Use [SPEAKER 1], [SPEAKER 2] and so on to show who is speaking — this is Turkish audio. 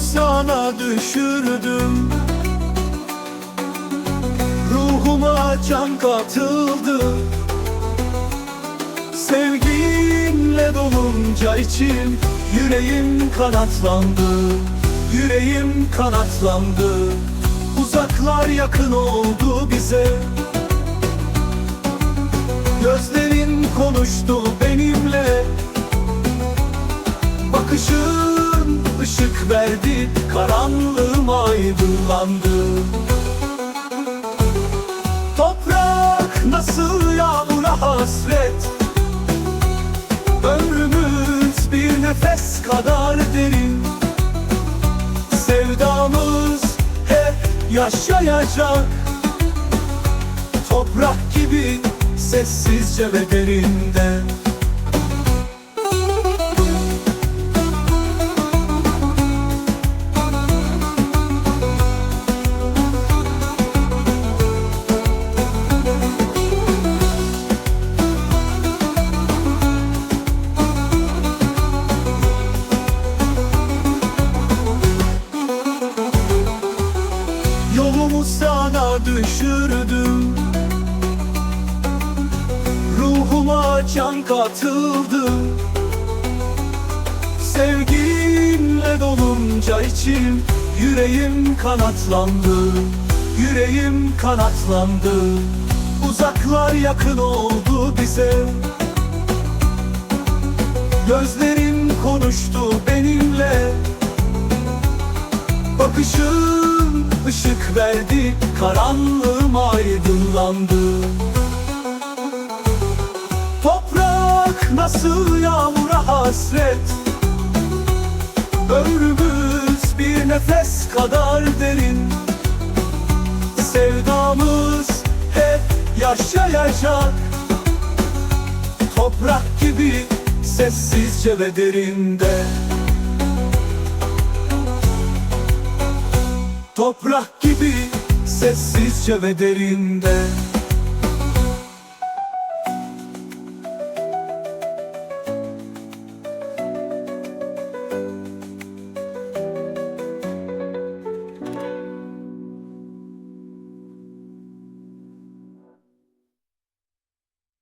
[SPEAKER 1] sana düşürdüm. Ruhuma can katıldı. Sevginle dolunca içim Yüreğim kanatlandı. Yüreğim kanatlandı. Uzaklar yakın oldu bize. Gözlerin konuştu benimle. Bakışın ışık verdi Karanlığım aydınlandı. Toprak nasıl yağmura hasret? Ömrümüz bir nefes kadar derin. Sevdamız hep yaşayacak. Toprak gibi sessizce ve derinde düşürdüm. Ruhuma can katıldı. Sevginle dolunca içim Yüreğim kanatlandı. Yüreğim kanatlandı. Uzaklar yakın oldu bize. Gözlerin konuştu benimle. Bakışın ışık verdi Karanlığım aydınlandı. Toprak nasıl yağmura hasret? Ömrümüz bir nefes kadar derin. Sevdamız hep yaşayacak. Toprak gibi sessizce ve derinde. Toprak gibi sessizce ve derinde